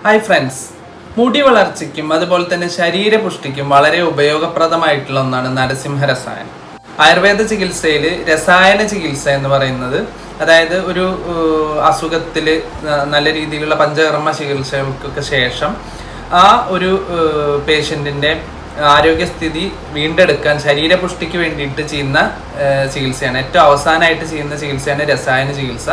Hi friends മുടി വളർച്ചയ്ക്കും അതുപോലെ തന്നെ ശരീരപുഷ്ടിക്കും വളരെ ഉപയോഗപ്രദമായിട്ടുള്ള ഒന്നാണ് നരസിംഹ രസായനം ആയുർവേദ ചികിത്സയിൽ രസായന ചികിത്സ എന്ന് പറയുന്നത് അതായത് ഒരു അസുഖത്തിൽ നല്ല രീതിയിലുള്ള പഞ്ചകർമ്മ ചികിത്സകൾക്കൊക്കെ ശേഷം ആ ഒരു പേഷ്യന്റിന്റെ ആരോഗ്യസ്ഥിതി വീണ്ടെടുക്കാൻ ശരീരപുഷ്ടിക്ക് വേണ്ടിയിട്ട് ചെയ്യുന്ന ചികിത്സയാണ്. ഏറ്റവും അവസാനമായിട്ട് ചെയ്യുന്ന ചികിത്സയാണ് രസായന ചികിത്സ.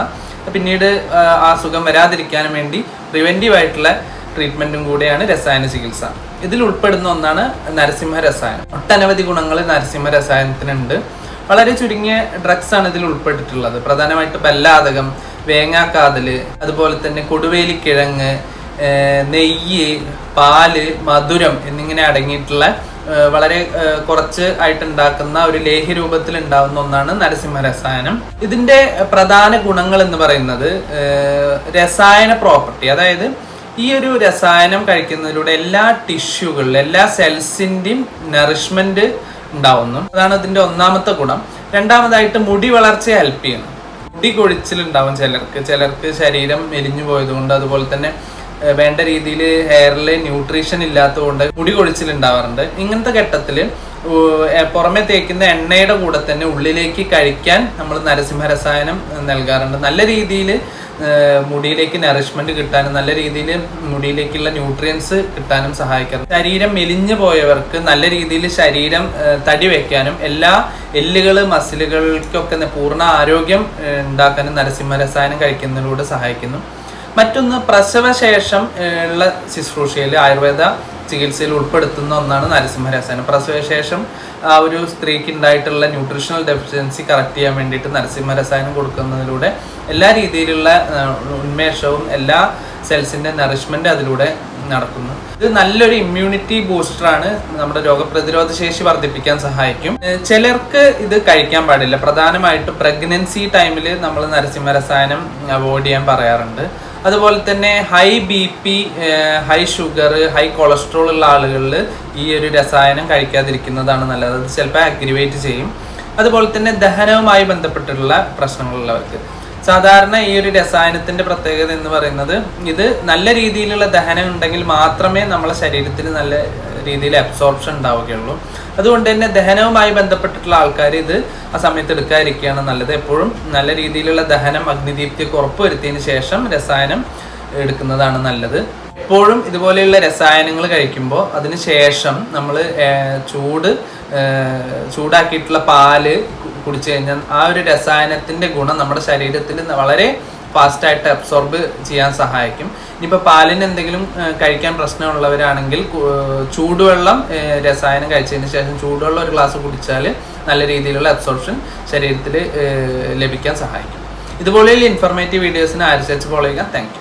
പിന്നീട് ആ, സുഖം വരാതിരിക്കാനും വേണ്ടി പ്രിവെന്റീവ് ആയിട്ടുള്ള ട്രീറ്റ്മെന്റും കൂടെയാണ് രസായന ചികിത്സ. ഇതിൽ ഉൾപ്പെടുന്ന ഒന്നാണ് നരസിംഹ രസായനം. ഒട്ടനവധി ഗുണങ്ങൾ നരസിംഹ രസായനത്തിനുണ്ട്. വളരെ ചുരുങ്ങിയ ഡ്രഗ്സ് ആണ് ഇതിൽ ഉൾപ്പെട്ടിട്ടുള്ളത്. പ്രധാനമായിട്ട് ബല്ലാതകം വേങ്ങാക്കാതൽ അതുപോലെ തന്നെ കൊടുവേലിക്കിഴങ്ങ് നെയ്യ് പാൽ മധുരം എന്നിങ്ങനെ അടങ്ങിയിട്ടുള്ള വളരെ കുറച്ച് ആയിട്ട് ഉണ്ടാക്കുന്ന ഒരു ലേഹ്യ രൂപത്തിൽ ഉണ്ടാകുന്ന ഒന്നാണ് നരസിംഹ രസായനം. ഇതിന്റെ പ്രധാന ഗുണങ്ങൾ എന്ന് പറയുന്നത് രസായന പ്രോപ്പർട്ടി അതായത് ഈ ഒരു രസായനം കഴിക്കുന്നതിലൂടെ എല്ലാ ടിഷ്യൂകളിലും എല്ലാ സെൽസിന്റെയും നറിഷ്മെന്റ് ഉണ്ടാവുന്നു. അതാണ് ഇതിന്റെ ഒന്നാമത്തെ ഗുണം. രണ്ടാമതായിട്ട് മുടി വളർച്ചയെ ഹെൽപ്പ് ചെയ്യുന്നു. മുടി കൊഴിച്ചിലുണ്ടാവും ചിലർക്ക്. ചിലർക്ക് ശരീരം മെലിഞ്ഞു പോയതുകൊണ്ട് അതുപോലെ തന്നെ വേണ്ട രീതിയിൽ ഹെയറിൽ ന്യൂട്രീഷൻ ഇല്ലാത്തതുകൊണ്ട് മുടി കൊഴിച്ചിൽ ഉണ്ടാവാറുണ്ട് ഇങ്ങനത്തെ ഘട്ടത്തിൽ പുറമെ തേക്കുന്ന എണ്ണയുടെ കൂടെ തന്നെ ഉള്ളിലേക്ക് കഴിക്കാൻ നമ്മൾ നരസിംഹ രസായനം നൽകാറുണ്ട്. നല്ല രീതിയിൽ മുടിയിലേക്ക് നറിഷ്മെന്റ് കിട്ടാനും നല്ല രീതിയിൽ മുടിയിലേക്കുള്ള ന്യൂട്രിയൻസ് കിട്ടാനും സഹായിക്കാറുണ്ട്. ശരീരം മെലിഞ്ഞു പോയവർക്ക് നല്ല രീതിയിൽ ശരീരം തടി വെക്കാനും എല്ലാ എല്ലുകൾ മസിലുകൾക്കൊക്കെ പൂർണ ആരോഗ്യം ഉണ്ടാക്കാനും നരസിംഹ രസായനം കഴിക്കുന്നതിലൂടെ സഹായിക്കുന്നു. മറ്റൊന്ന് പ്രസവശേഷം ഉള്ള ശുശ്രൂഷയിൽ ആയുർവേദ ചികിത്സയിൽ ഉൾപ്പെടുത്തുന്ന ഒന്നാണ് നരസിംഹരസായനം. പ്രസവശേഷം ആ ഒരു സ്ത്രീക്ക് ഉണ്ടായിട്ടുള്ള ന്യൂട്രീഷണൽ ഡെഫിഷ്യൻസി കറക്റ്റ് ചെയ്യാൻ വേണ്ടിയിട്ട് നരസിംഹരസായനം കൊടുക്കുന്നതിലൂടെ എല്ലാ രീതിയിലുള്ള ഉന്മേഷവും എല്ലാ സെൽസിന്റെ നറിഷ്മെന്റ് അതിലൂടെ നടക്കുന്നു. ഇത് നല്ലൊരു ഇമ്മ്യൂണിറ്റി ബൂസ്റ്ററാണ് നമ്മുടെ രോഗപ്രതിരോധ ശേഷി വർദ്ധിപ്പിക്കാൻ സഹായിക്കും. ചിലർക്ക് ഇത് കഴിക്കാൻ പാടില്ല. പ്രധാനമായിട്ട് പ്രഗ്നൻസി ടൈമിൽ നമ്മൾ നരസിംഹരസായനം അവോയ്ഡ് ചെയ്യാൻ പറയാറുണ്ട്. അതുപോലെ തന്നെ high B P high sugar high cholesterol ഉള്ള ആളുകളിൽ ഈ ഒരു രസായനം കഴിക്കാതിരിക്കുന്നതാണ് നല്ലത്. അത് ചിലപ്പോൾ അഗ്രിവേറ്റ് ചെയ്യും. അതുപോലെ തന്നെ ദഹനവുമായി ബന്ധപ്പെട്ടിട്ടുള്ള പ്രശ്നങ്ങളുള്ളവർക്ക്. സാധാരണ ഈ ഒരു രസായനത്തിന്റെ പ്രത്യേകത എന്ന് പറയുന്നത് ഇത് നല്ല രീതിയിലുള്ള ദഹനം ഉണ്ടെങ്കിൽ മാത്രമേ നമ്മളെ ശരീരത്തിൽ നല്ല രീതിയിൽ അബ്സോർപ്ഷൻ ഉണ്ടാവുകയുള്ളൂ. അതുകൊണ്ട് തന്നെ ദഹനവുമായി ബന്ധപ്പെട്ടിട്ടുള്ള ആൾക്കാർ ഇത് ആ സമയത്ത് എടുക്കാതിരിക്കുകയാണ് നല്ലത്. എപ്പോഴും നല്ല രീതിയിലുള്ള ദഹനം അഗ്നിദീപ്തിയൊക്കെ ഉറപ്പുവരുത്തിയതിന് ശേഷം രസായനം എടുക്കുന്നതാണ് നല്ലത്. എപ്പോഴും ഇതുപോലെയുള്ള രസായനങ്ങൾ കഴിക്കുമ്പോൾ അതിന് ശേഷം നമ്മൾ ചൂട് ചൂടാക്കിയിട്ടുള്ള പാൽ കുടിച്ചു കഴിഞ്ഞാൽ ആ ഒരു രസായനത്തിന്റെ ഗുണം നമ്മുടെ ശരീരത്തിൽ വളരെ ഫാസ്റ്റായിട്ട് അബ്സോർബ് ചെയ്യാൻ സഹായിക്കും. ഇനിയിപ്പോൾ പാലിന് എന്തെങ്കിലും കഴിക്കാൻ പ്രശ്നമുള്ളവരാണെങ്കിൽ ചൂടുവെള്ളം രസായനം കഴിച്ചതിന് ശേഷം ചൂടുവെള്ളം ഒരു ഗ്ലാസ് കുടിച്ചാൽ നല്ല രീതിയിലുള്ള അബ്സോർപ്ഷൻ ശരീരത്തിൽ ലഭിക്കാൻ സഹായിക്കും. ഇതുപോലെയുള്ള ഇൻഫർമേറ്റീവ് വീഡിയോസിന് ആരിച്ചു ഫോളോ ചെയ്യുക? താങ്ക്